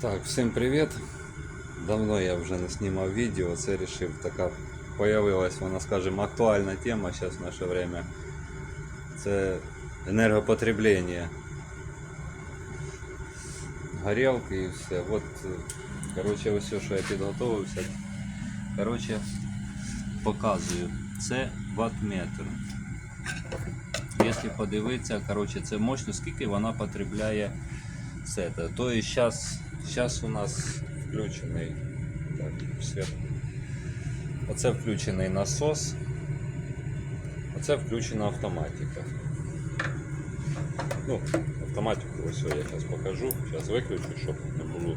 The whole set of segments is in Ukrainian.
Так, всім привіт. Давно я вже не знімав відео, це рішив така появилась, вона, скажімо, актуальна тема зараз в наше время. Це енергопотреблення. Горілки і все. От, коротше, все, що я підготовився. Коротше, показую. Це ваттметр. Якщо подивитися, коротше, це мощно, скільки вона потребляє це. Тобто зараз, зараз у нас включений. Так, світ. Оце включений насос. Оце включена автоматика. Ну, автоматику ось я зараз покажу. Зараз виключу, щоб не було.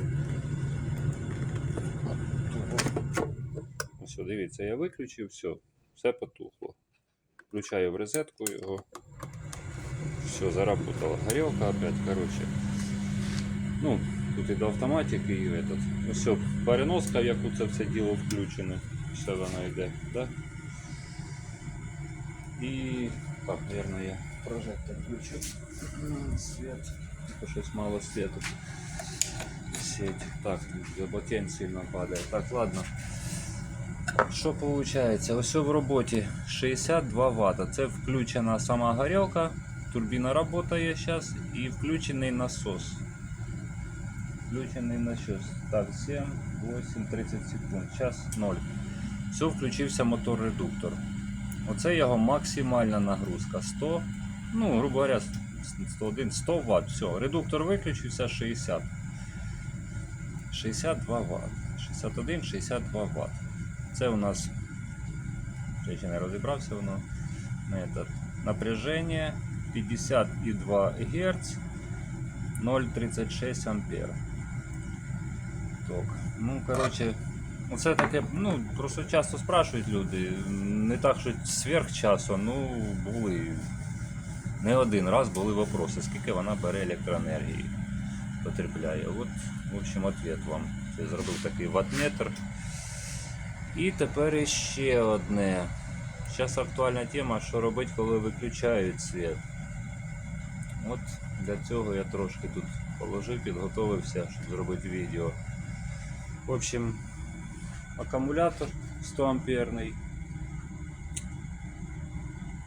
Ось, дивіться, я виключив, все, все потухло. Включаю в розетку його. Все, заработала горелка опять, короче. Ну, тут і до автоматики, і этот. Ну, все, переноска, в яку це все діло включене. Все воно йде, да? І так, наверное, я прожектор включу. Свет. Бо щось мало світу. Сеть. Так, бо тень сильно падає. Так, ладно. Що виходить? Ось в роботі 62 Вт. Це включена сама горілка, турбіна працює зараз і включений насос. Включений насос. Так, 7, 8, 30 секунд. Час 0. Все, включився мотор-редуктор. Оце його максимальна нагрузка. 100, ну, грубо говоря, 101, 100 Вт. Все, редуктор виключився 60. 62 Вт. 61, 62 Вт. Це у нас, я ще не розібрався воно. Напряження 52 Гц 0,36 ампер. Так. Ну, коротше, це таке, ну, просто часто спрашують люди. Не так, що сверх часу, ну, були. Не один раз були вопроси, скільки вона бере електроенергії, потребляє. От, в общем, ответ вам. Я зробив такий ваттметр. І тепер ще одне. Зараз актуальна тема, що робити, коли виключають світ. От для цього я трошки тут положив, підготовився, щоб зробити відео. В общем, акумулятор 100 амперний.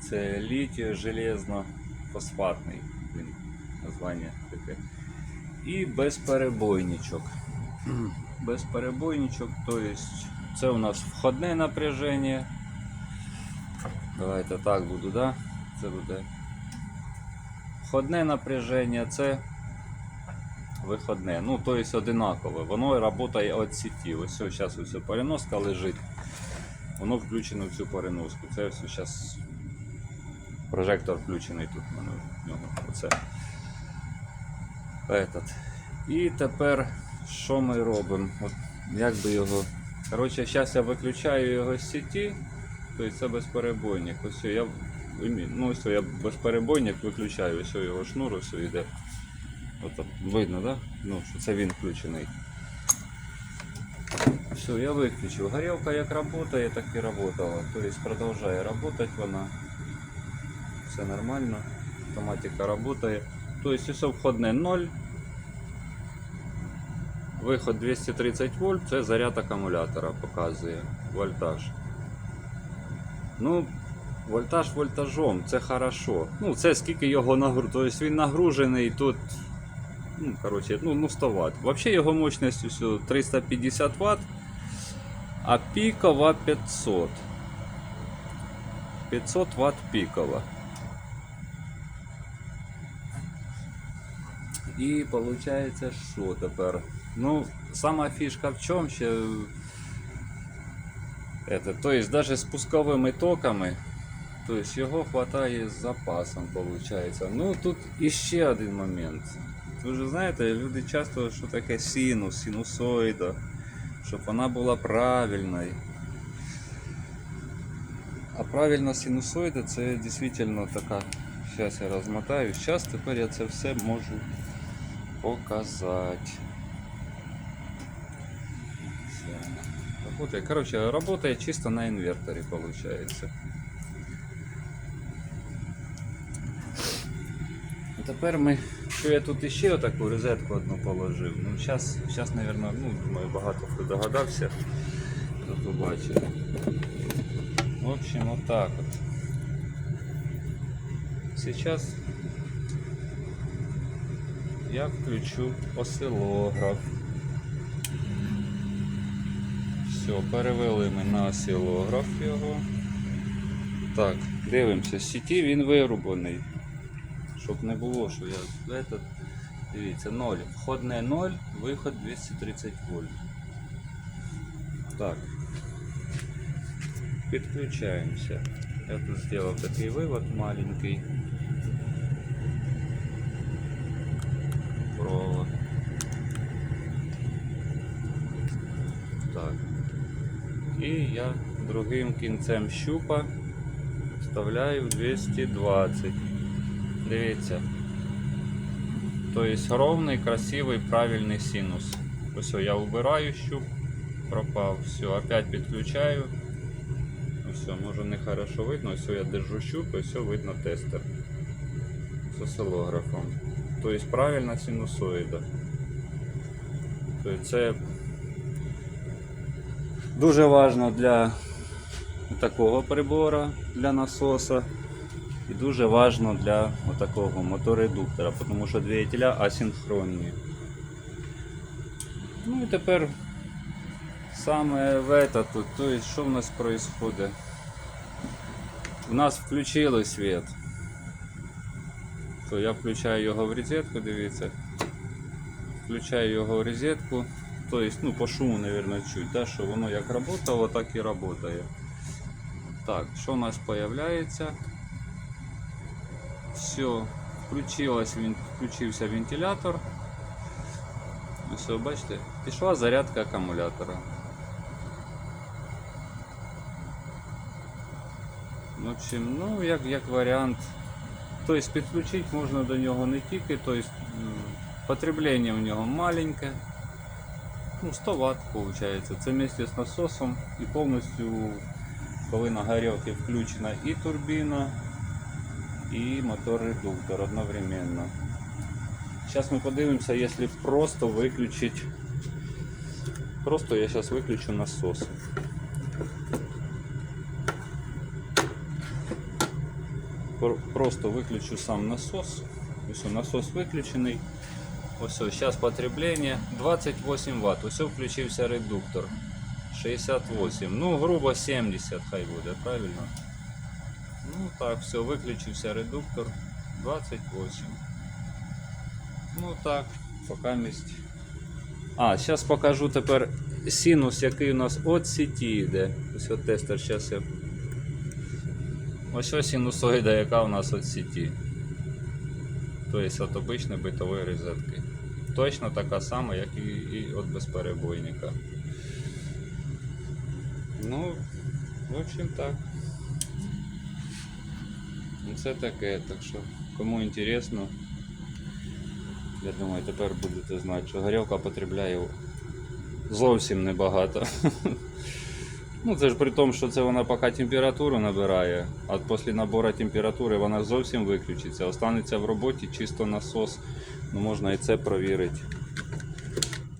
Це літій железно-фосфатний. Він названня таке. І безперебойничок. Безперебойничок, то есть це у нас входне напряження. Давайте так буду, да? Це буде входне напряження, це виходне. Ну, то есть одинакове. Воно працює від сеті. Ось все, зараз ось переноска лежить. Воно включено в цю переноску. Це все зараз прожектор включений тут в мене в нього. Оце. Этот. І тепер що ми робимо? От, як би його. Коротше, зараз я виключаю його з сеті, тобто це безперебойник. Ось все, я, ну, ось я безперебойник виключаю, ось його шнур ось йде. От видно, да? Ну, що це він включений. Все, я виключив. Горілка як працює, так і працювала. Тобто продовжує працювати вона. Все нормально. Автоматика працює. Тобто все входне 0. Виход 230 вольт, це заряд акумулятора показує вольтаж. Ну, вольтаж вольтажом, це хорошо. Ну, це скільки його нагрузено. Тобто він нагружений тут. Ну, коротше, ну, ну 100 Вт. Взагалі його мощність усього 350 Вт, а пікова 500. 500 Вт пікова. І виходить, що тепер? Ну, сама фішка в чому ще. Это, то есть даже з пусковими токами, то есть його хватає з запасом, виходить. Ну тут іще один момент. Ви ж знаєте, люди часто, що таке синус, синусоїда, щоб вона була правильною. А правильна синусоїда це дійсно така. Зараз я розмотаю. Зараз тепер я це все можу показати. Работает. Короче, работает чисто на инверторе получается. А тепер ми Що я тут іще отаку розетку одну положив. Ну, зараз, зараз, мабуть, ну, думаю, багато хто догадався, хто побачив. В общем, вот так вот. Сейчас я включу осцилограф. Все, перевели ми на осцилограф його. Так, дивимося, з сіті він вирубаний. Щоб не було, що я этот, дивіться, 0. Входне 0, виход 230 вольт. Так. Підключаємося. Я тут зробив такий вивод маленький. Провод. Так. І я другим кінцем щупа вставляю 220. Дивіться. Тобто ровний, красивий, правильний синус. Ось я убираю щуп, пропав. Все, опять підключаю. Ну все, може не хорошо видно, все я держу щуп, і все видно тестер з осцилографом. Тобто правильна синусоїда. Тобто це дуже важливо для такого прибора, для насоса. Дуже важливо для такого моторедуктора, тому що двигателя асинхронні. Ну і тепер саме в это тут, то есть що в нас происходит? У нас включили світ. То я включаю його в розетку, дивіться. Включаю його в розетку. То есть, ну, по шуму, наверное, чуть, да, що воно як работало, так і работає. Так, що у нас появляється? Все, включилось, він, включився вентилятор. Все, бачите, пішла зарядка акумулятора. В общем, ну, як, як варіант. Тобто підключити можна до нього не тільки, тобто м, потреблення у нього маленьке. Ну, 100 Вт виходить. Це вместе з насосом і повністю, коли на горілці включена і турбіна, і мотор-редуктор одновременно. Зараз ми подивимося, якщо просто виключити. Просто я зараз виключу насос. Просто виключу сам насос. Ось насос виключений. Ось, зараз потреблення 28 Вт. Ось включився редуктор. 68. Ну, грубо 70 хай буде, правильно? Ну так, все, виключився редуктор 28. Ну так, поки місць. А, зараз покажу тепер синус, який у нас від сіті йде. Ось от тестер зараз я. Ось ось синусоїда, яка у нас від сіті. Тобто від обичної битової розетки. Точно така сама, як і, і від безперебойника. Ну, в общем так. Ну, Це таке, так що кому інтересно, я думаю, тепер будете знати, що горілка потребляє зовсім небагато. Ну, це ж при тому, що це вона поки температуру набирає, а після набору температури вона зовсім виключиться. Останеться в роботі чисто насос. Ну, можна і це провірити.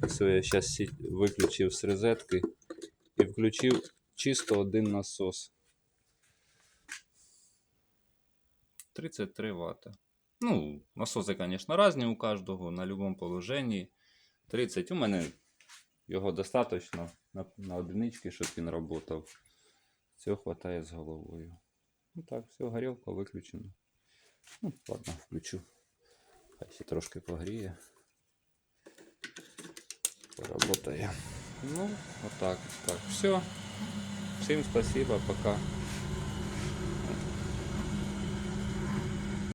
Все, я зараз виключив з розетки і включив чисто один насос. 33 Вт. Ну, насоси, звісно, різні у кожного, на будь-якому положенні. 30. У мене його достатньо на, на одинички, щоб він працював. Цього вистачає з головою. Ну так, все, горілка виключена. Ну, ладно, включу. Хай ще трошки погріє. Поработає. Ну, отак. Так, все. Всім спасибо, пока.